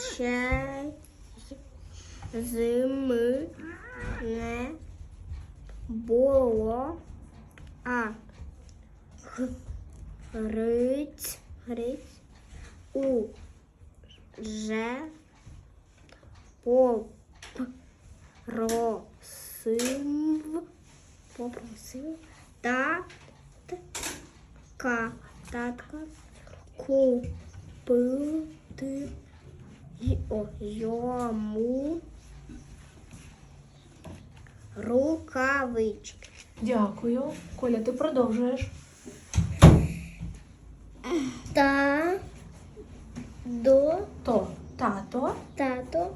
Чай зими не було, а гриць, гриць уже попросив, попросив татка, татка купити йому рукавички. Дякую. Коля, ти продовжуєш. Та до То тато тато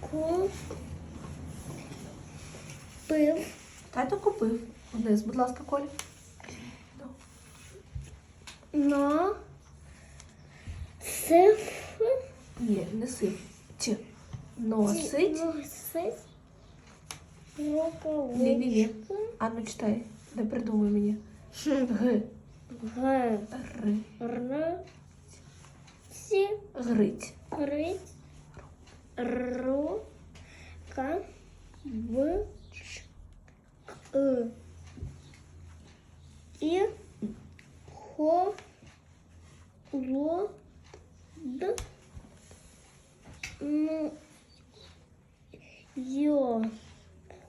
купив тато купив. Вниз, будь ласка, Коля. но сиф Ні, не сив. Чи. Носить. носить Ні, ні, ні. рукавички Ану, читай. Не придумай мені. Г. г Р. р сі Грить. рить рука в ч к і хо ло д ну йо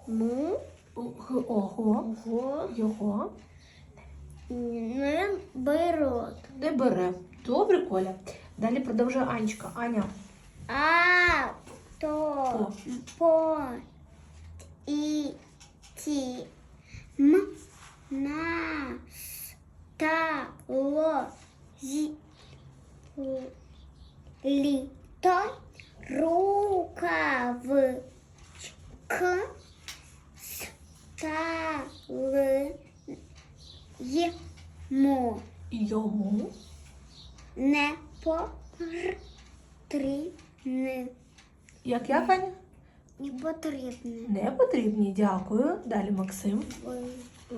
му Г. Ого. го Його не беруть. не бере. Добре, Коля. Далі продовжує Анечка. Аня. А то по і ті м на стало зі літо рукавички стали йому Йому. не потрібні. Як як, Аня? Не потрібні. Не потрібні. Дякую. Далі Максим.